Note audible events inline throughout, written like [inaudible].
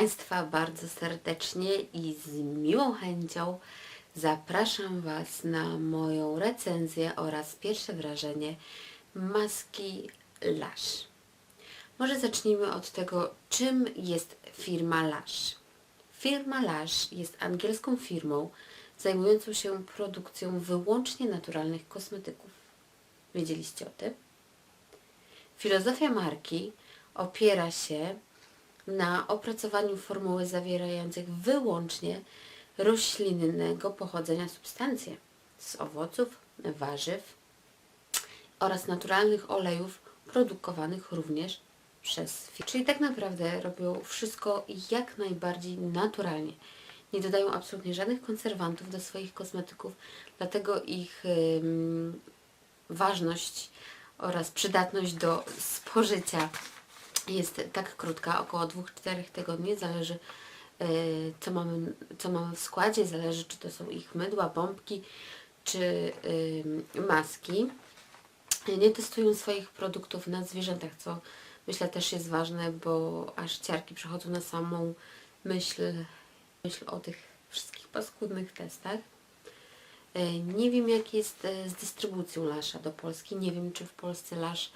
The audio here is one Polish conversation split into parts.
Państwa bardzo serdecznie i z miłą chęcią zapraszam Was na moją recenzję oraz pierwsze wrażenie maski Lash. Może zacznijmy od tego, czym jest firma Lash. Firma Lash jest angielską firmą zajmującą się produkcją wyłącznie naturalnych kosmetyków. Wiedzieliście o tym? Filozofia marki opiera się na opracowaniu formuły zawierających wyłącznie roślinnego pochodzenia substancje z owoców, warzyw oraz naturalnych olejów produkowanych również przez firmę. Czyli tak naprawdę robią wszystko jak najbardziej naturalnie. Nie dodają absolutnie żadnych konserwantów do swoich kosmetyków, dlatego ich ym, ważność oraz przydatność do spożycia jest tak krótka, około 2-4 tygodni, zależy e, co mamy, co mamy w składzie, zależy czy to są ich mydła, bombki, czy maski. Nie testują swoich produktów na zwierzętach, co myślę też jest ważne, bo aż ciarki przechodzą na samą myśl, myśl o tych wszystkich paskudnych testach. E, Nie wiem jak jest e, z dystrybucją Lasza do Polski. Nie wiem czy w Polsce Lasz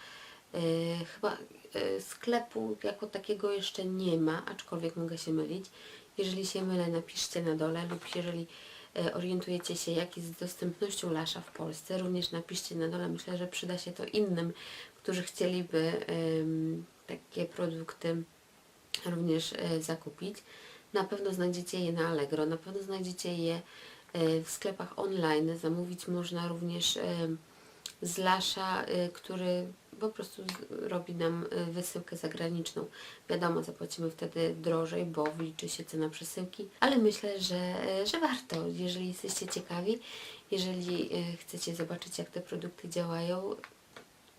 chyba e, sklepu jako takiego jeszcze nie ma, aczkolwiek mogę się mylić. Jeżeli się mylę, napiszcie na dole lub jeżeli e, orientujecie się jak jest z dostępnością Lasza w Polsce, również napiszcie na dole. Myślę, że przyda się to innym, którzy chcieliby takie produkty również e, zakupić. Na pewno znajdziecie je na Allegro, na pewno znajdziecie je e, w sklepach online. Zamówić można również e, z Lasza, e, który po prostu robi nam e, wysyłkę zagraniczną. Wiadomo, zapłacimy wtedy drożej, bo wliczy się cena przesyłki, ale myślę, że, e, że warto, jeżeli jesteście ciekawi, jeżeli e, chcecie zobaczyć, jak te produkty działają,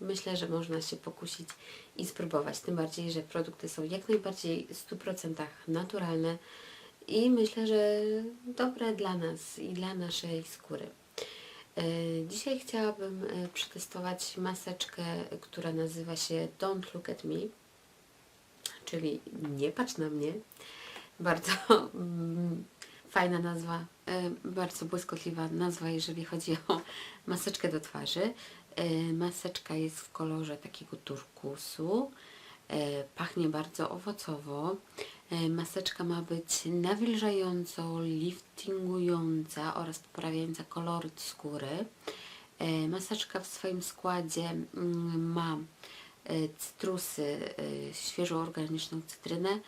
myślę, że można się pokusić i spróbować. Tym bardziej, że produkty są jak najbardziej w 100% naturalne i myślę, że dobre dla nas i dla naszej skóry. E, Dzisiaj chciałabym e, przetestować maseczkę, która nazywa się Don't Look at Me, czyli Nie patrz na mnie. Bardzo mm, fajna nazwa, e, bardzo błyskotliwa nazwa, jeżeli chodzi o maseczkę do twarzy. Maseczka jest w kolorze takiego turkusu. Pachnie bardzo owocowo. E, Maseczka ma być nawilżająco, liftingująca oraz poprawiająca koloryt skóry. E, Maseczka w swoim składzie mm, ma e, cytrusy, świeżą organiczną cytrynę,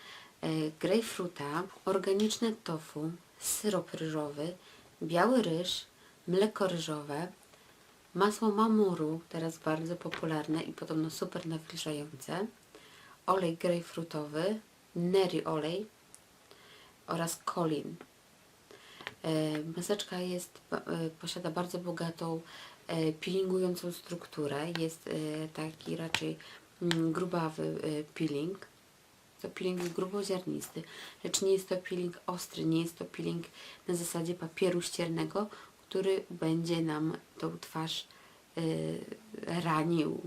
grejpfruta, organiczne tofu, syrop ryżowy, biały ryż, mleko ryżowe, masło mamuru, teraz bardzo popularne i podobno super nawilżające, olej grejpfrutowy, neri olej oraz kolin. E, Maseczka jest, e, posiada bardzo bogatą e, peelingującą strukturę. Jest taki raczej mm, grubawy peeling. To peeling gruboziarnisty, lecz nie jest to peeling ostry, nie jest to peeling na zasadzie papieru ściernego, który będzie nam tą twarz ranił.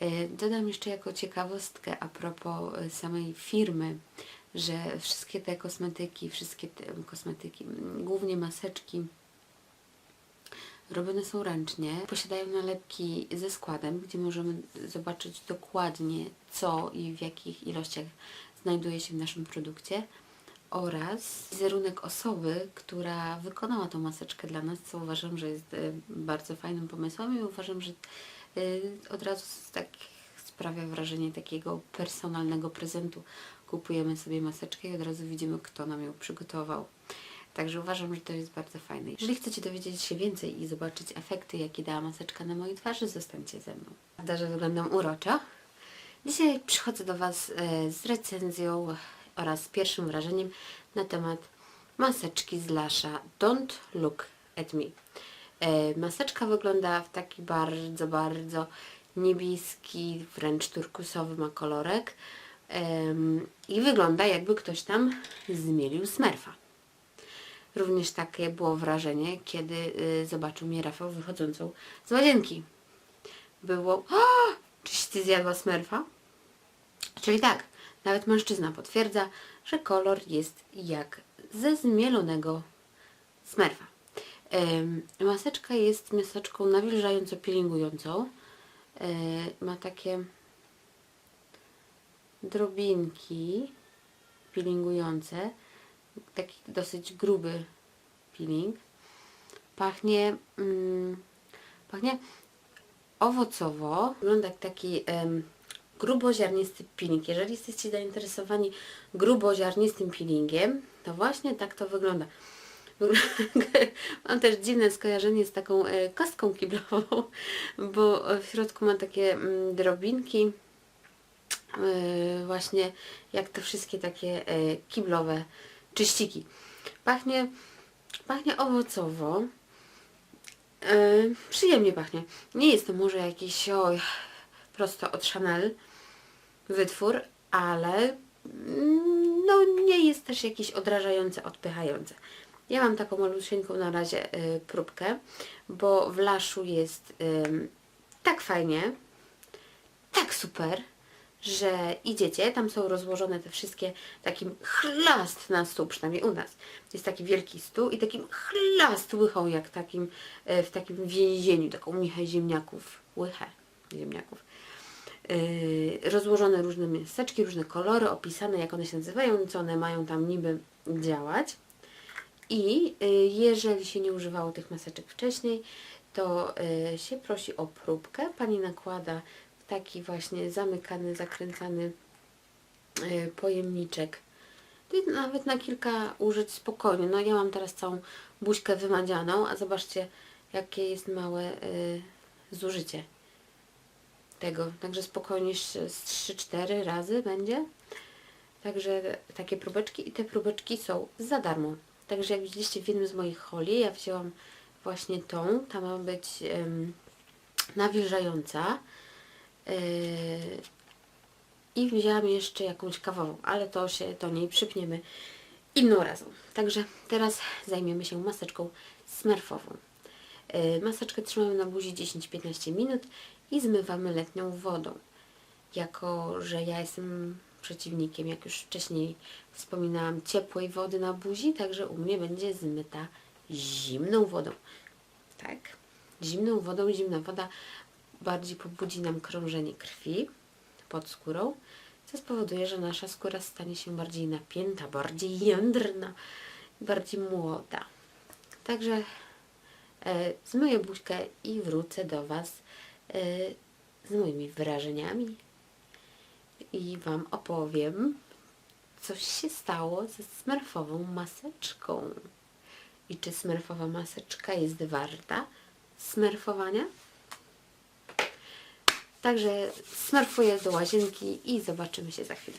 E, Dodam jeszcze jako ciekawostkę a propos e, samej firmy, że wszystkie te kosmetyki, wszystkie te kosmetyki, mm, głównie maseczki, robione są ręcznie. Posiadają nalepki ze składem, gdzie możemy zobaczyć dokładnie co i w jakich ilościach znajduje się w naszym produkcie oraz wizerunek osoby, która wykonała tą maseczkę dla nas, co uważam, że jest e, bardzo fajnym pomysłem i uważam, że od razu tak sprawia wrażenie takiego personalnego prezentu. Kupujemy sobie maseczkę i od razu widzimy, kto nam ją przygotował. Także uważam, że to jest bardzo fajne. Jeżeli chcecie dowiedzieć się więcej i zobaczyć efekty, jakie dała maseczka na mojej twarzy, zostańcie ze mną. Prawda, że wyglądam uroczo? Dzisiaj przychodzę do Was e, z recenzją oraz pierwszym wrażeniem na temat maseczki z Lasza Don't Look at Me. E, Maseczka wygląda w taki bardzo, bardzo niebieski, wręcz turkusowy ma kolorek i wygląda jakby ktoś tam zmielił smerfa. Również takie było wrażenie, kiedy y, zobaczył mnie Rafał wychodzącą z łazienki. Było, o, czyś ty zjadła smerfa? Czyli tak, Nawet mężczyzna potwierdza, że kolor jest jak ze zmielonego smerfa. Maseczka jest maseczką nawilżająco peelingującą. E, Ma takie drobinki peelingujące. Taki dosyć gruby peeling. Pachnie, mm, pachnie owocowo. Wygląda jak taki em, gruboziarnisty peeling. Jeżeli jesteście zainteresowani gruboziarnistym peelingiem, to właśnie tak to wygląda. [laughs] Mam też dziwne skojarzenie z taką e, kostką kiblową, [laughs] bo w środku ma takie mm, drobinki, e, właśnie jak te wszystkie takie e, kiblowe czyściki. Pachnie, pachnie owocowo. Przyjemnie pachnie. Nie jest to może jakiś oj, prosto od Chanel wytwór, ale mm, no nie jest też jakieś odrażające, odpychające. Ja mam taką malusieńką na razie y, próbkę, bo w laszu jest ym, tak fajnie, tak super, że idziecie, tam są rozłożone te wszystkie, takim chlast na stół, przynajmniej u nas. Jest taki wielki stół i takim chlast łychą, jak takim, e, w takim więzieniu, taką michę ziemniaków, łychę ziemniaków. Yy, rozłożone różne miasteczki, różne kolory, opisane jak one się nazywają, co one mają tam niby działać. I y, jeżeli się nie używało tych maseczek wcześniej, to y, się prosi o próbkę. Pani nakłada taki właśnie zamykany, zakręcany y, pojemniczek. Nawet na kilka użyć spokojnie. No ja mam teraz całą buźkę wymadzianą, a zobaczcie jakie jest małe zużycie tego. Także spokojnie z 3-4 razy będzie. Także takie próbeczki i te próbeczki są za darmo. Także jak widzieliście w jednym z moich holi, ja wzięłam właśnie tą. Ta ma być em, nawilżająca. Yy, I wzięłam jeszcze jakąś kawową, ale to się do niej przypniemy inną razą. Także teraz zajmiemy się maseczką smerfową. Yy, maseczkę trzymamy na buzi 10-15 minut i zmywamy letnią wodą. Jako, że ja jestem przeciwnikiem, jak już wcześniej wspominałam, ciepłej wody na buzi, także u mnie będzie zmyta zimną wodą. Tak, zimną wodą, zimna woda bardziej pobudzi nam krążenie krwi pod skórą, co spowoduje, że nasza skóra stanie się bardziej napięta, bardziej jędrna, bardziej młoda. Także e, zmyję buźkę i wrócę do Was e, z moimi wrażeniami i Wam opowiem, coś się stało ze smerfową maseczką. I czy smerfowa maseczka jest warta smerfowania? Także smerfuję do łazienki i zobaczymy się za chwilę.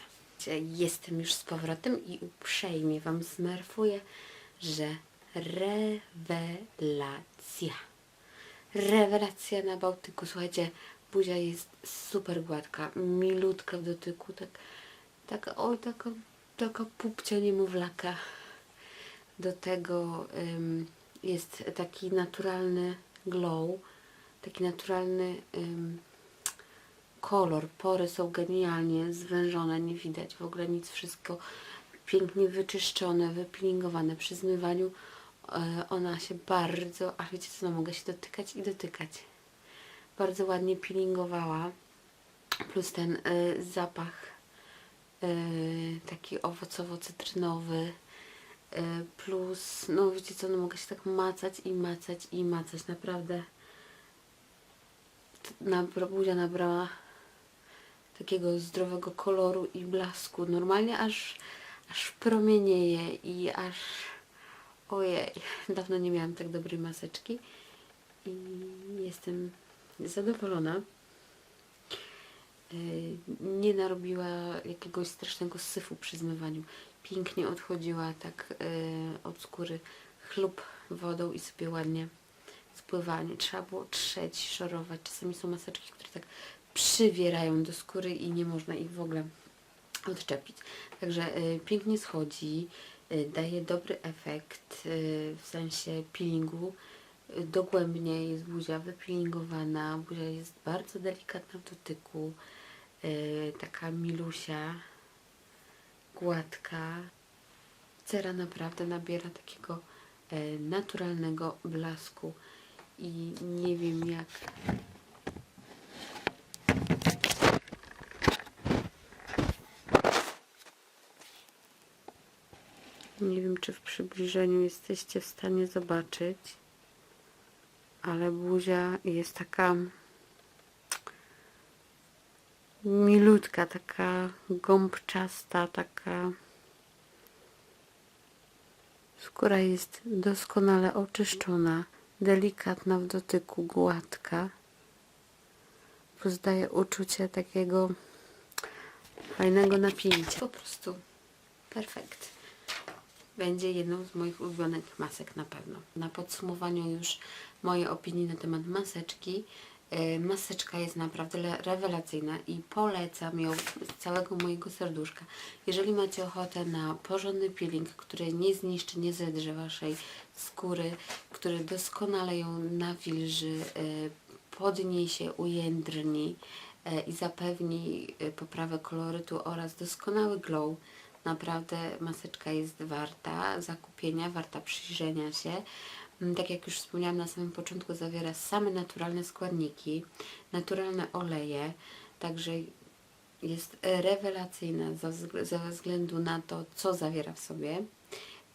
Jestem już z powrotem i uprzejmie Wam smerfuję, że rewelacja. Rewelacja na Bałtyku. Słuchajcie, buzia jest super gładka, milutka w dotyku, tak, taka, oj, taka, taka pupcia niemowlaka. Do tego ym, jest taki naturalny glow, taki naturalny ym, kolor. Pory są genialnie zwężone, nie widać w ogóle nic, wszystko pięknie wyczyszczone, wypilingowane przy zmywaniu. E, ona się bardzo, a wiecie co, no mogę się dotykać i dotykać. Bardzo ładnie peelingowała. Plus ten y, zapach y, taki owocowo-cytrynowy. Y, plus, no wiecie co, no mogę się tak macać i macać i macać. Naprawdę nabra, buzia nabrała takiego zdrowego koloru i blasku. Normalnie aż, aż promienieje i aż ojej, dawno nie miałam tak dobrej maseczki i jestem zadowolona. Y, Nie narobiła jakiegoś strasznego syfu przy zmywaniu. Pięknie odchodziła tak y, od skóry chlub wodą i sobie ładnie spływała. Nie trzeba było trzeć, szorować. Czasami są maseczki, które tak przywierają do skóry i nie można ich w ogóle odczepić. Także y, pięknie schodzi, daje dobry efekt w sensie peelingu. Dogłębnie jest buzia wypeelingowana, buzia jest bardzo delikatna w dotyku, y, taka milusia, gładka. Cera naprawdę nabiera takiego e, naturalnego blasku. I nie wiem jak Nie wiem, czy w przybliżeniu jesteście w stanie zobaczyć, ale buzia jest taka milutka, taka gąbczasta, taka skóra jest doskonale oczyszczona, delikatna w dotyku, gładka. Plus daje uczucie takiego fajnego napięcia. Po prostu perfekt będzie jedną z moich ulubionych masek na pewno. Na podsumowaniu już mojej opinii na temat maseczki. E, Maseczka jest naprawdę rewelacyjna i polecam ją z całego mojego serduszka. Jeżeli macie ochotę na porządny peeling, który nie zniszczy, nie zedrze Waszej skóry, który doskonale ją nawilży, e, podniesie, ujędrni e, i zapewni poprawę kolorytu oraz doskonały glow, Naprawdę maseczka jest warta zakupienia, warta przyjrzenia się. Mm, Tak jak już wspomniałam na samym początku, zawiera same naturalne składniki, naturalne oleje, także jest rewelacyjna ze wzg- ze względu na to, co zawiera w sobie,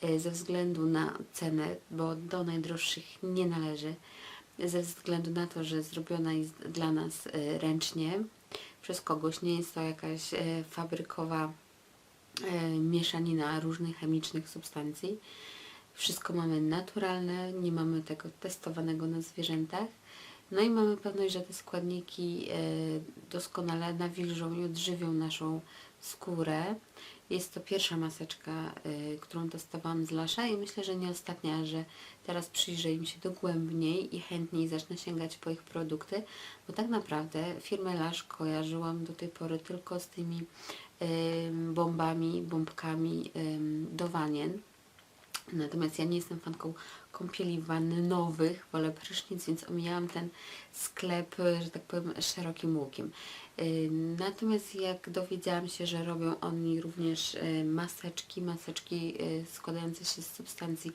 e, ze względu na cenę, bo do najdroższych nie należy, ze względu na to, że zrobiona jest dla nas e, ręcznie przez kogoś, nie jest to jakaś e, fabrykowa mieszanina różnych chemicznych substancji. Wszystko mamy naturalne, nie mamy tego testowanego na zwierzętach. No i mamy pewność, że te składniki e, doskonale nawilżą i odżywią naszą skórę. Jest to pierwsza maseczka, e, którą testowałam z Lasza i myślę, że nie ostatnia, że teraz przyjrzę im się dogłębniej i chętniej zacznę sięgać po ich produkty, bo tak naprawdę firmę Lash kojarzyłam do tej pory tylko z tymi bombami, bombkami do wanien. Natomiast ja nie jestem fanką kąpieli wannowych, wolę prysznic, więc omijałam ten sklep, że tak powiem, szerokim łukiem. Natomiast jak dowiedziałam się, że robią oni również y, maseczki, maseczki y, składające się z substancji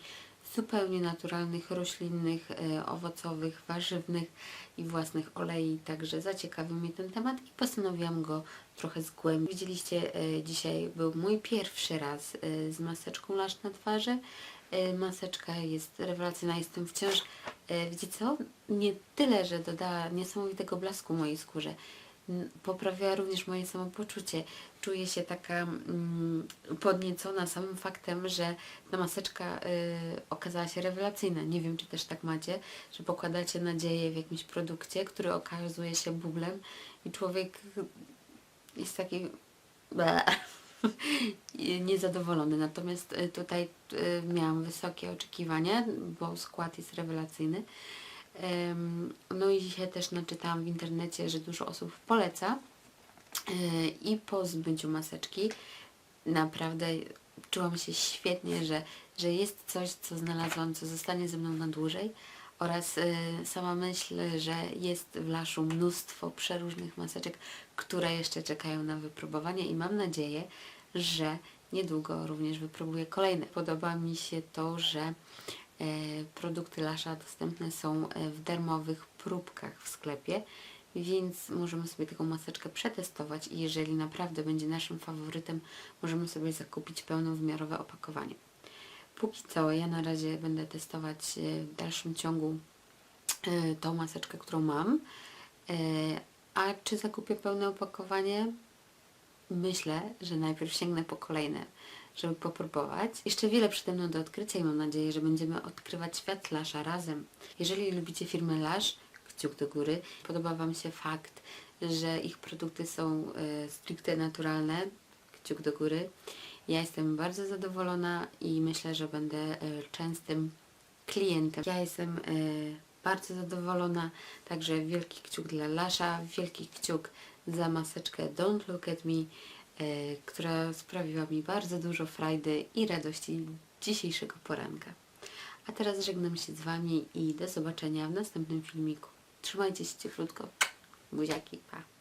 zupełnie naturalnych, roślinnych, y, owocowych, warzywnych i własnych olei, także zaciekawił mnie ten temat i postanowiłam go trochę zgłębić. Widzieliście, y, dzisiaj był mój pierwszy raz y, z maseczką lasz na twarzy. Maseczka jest rewelacyjna, jestem wciąż, wiecie co, nie tyle, że dodała niesamowitego blasku mojej skórze, poprawiała również moje samopoczucie. Czuję się taka mm, podniecona samym faktem, że ta maseczka y, okazała się rewelacyjna. Nie wiem, czy też tak macie, że pokładacie nadzieję w jakimś produkcie, który okazuje się bublem i człowiek jest taki [laughs] niezadowolony. Natomiast y, tutaj y, miałam wysokie oczekiwania, bo skład jest rewelacyjny. No i się też naczytałam w internecie, że dużo osób poleca y, i po zbyciu maseczki naprawdę czułam się świetnie, że, że jest coś, co znalazłam, co zostanie ze mną na dłużej oraz y, sama myśl, że jest w Laszu mnóstwo przeróżnych maseczek, które jeszcze czekają na wypróbowanie i mam nadzieję, że niedługo również wypróbuję kolejne. Podoba mi się to, że e, produkty Lasza dostępne są e, w darmowych próbkach w sklepie, więc możemy sobie taką maseczkę przetestować i jeżeli naprawdę będzie naszym faworytem, możemy sobie zakupić pełnowymiarowe opakowanie. Póki co ja na razie będę testować e, w dalszym ciągu e, tą maseczkę, którą mam. E, A czy zakupię pełne opakowanie? Myślę, że najpierw sięgnę po kolejne, żeby popróbować. Jeszcze wiele przede mną do odkrycia i mam nadzieję, że będziemy odkrywać świat Lasza razem. Jeżeli lubicie firmę Lash, kciuk do góry. Podoba Wam się fakt, że ich produkty są e, stricte naturalne, kciuk do góry. Ja jestem bardzo zadowolona i myślę, że będę e, częstym klientem. Ja jestem e, bardzo zadowolona, także wielki kciuk dla Lasza, wielki kciuk za maseczkę Don't Look At Me, która sprawiła mi bardzo dużo frajdy i radości dzisiejszego poranka. A teraz żegnam się z Wami i do zobaczenia w następnym filmiku. Trzymajcie się cieplutko. Buziaki, pa!